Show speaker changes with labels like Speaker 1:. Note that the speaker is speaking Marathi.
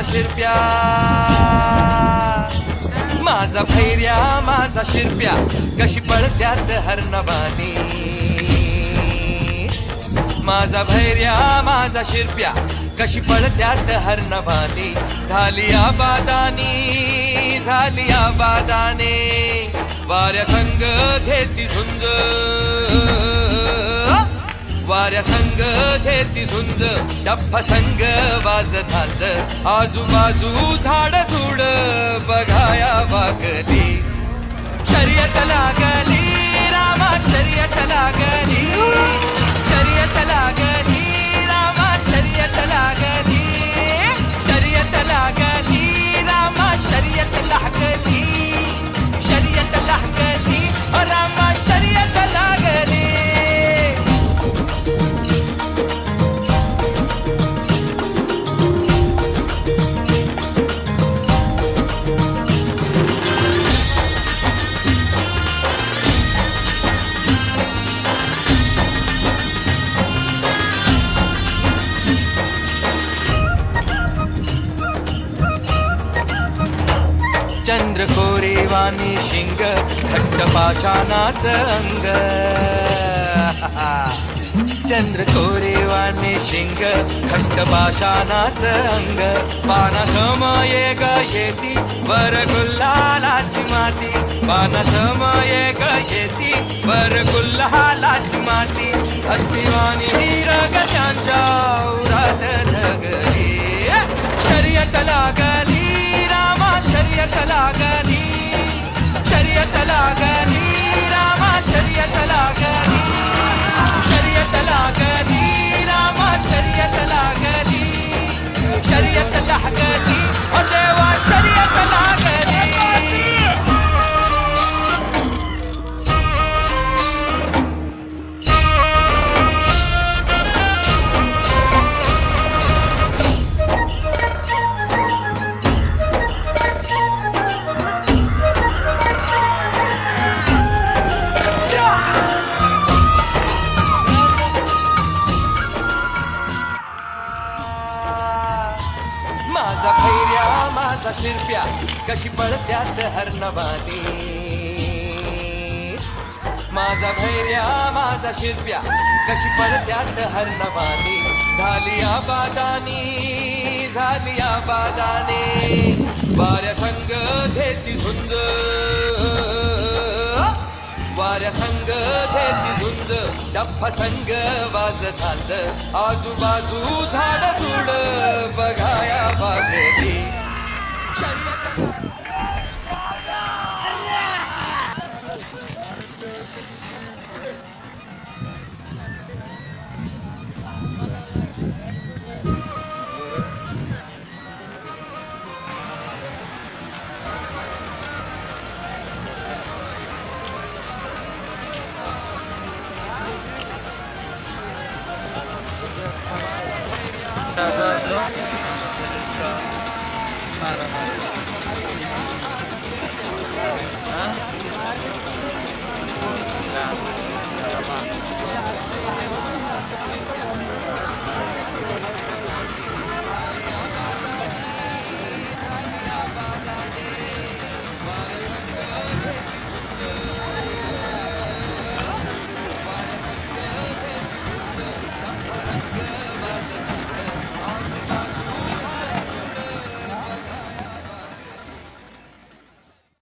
Speaker 1: माझा शिरप्या. माझा भैर्या माझा शिरप्या. कशी पळत्यात हरणबानी. माझा भैर्या माझा शिरप्या. कशी पळत्यात हरणबानी. झाली आबादानी झाली आबादाने. वाऱ्या संग घेती झुंज. वाऱ्या संग घेती झुंज डप्प संग वाज झांज आजूबाजू झाड झुड बघाया वागली. शर्यत लागली चंद्र कोरेवानी शिंग घट्ट पाषाणाच अंग. चंद्र कोरेवानी शिंग घट्ट पाषाणाच अंग. पाना समये ग येती वर गुल्हालाची माती. पाना समये ग येती वर गुल्हालाची माती. हत्तीवानी वीरग शर्यत माझा कशी पडत्यात हरणवानी माझा भैर्या माझा शिरप्या कशी पडत्यात हरणवानी झाली आबादानी झाली आबादाने. वाऱ्या संग घेती झुंज. वाऱ्या संग घेती झुंज. डप्प संग वाज झालं. आजूबाजू झाड झुड. बघाया बागेली 아, 알아. 어? 자.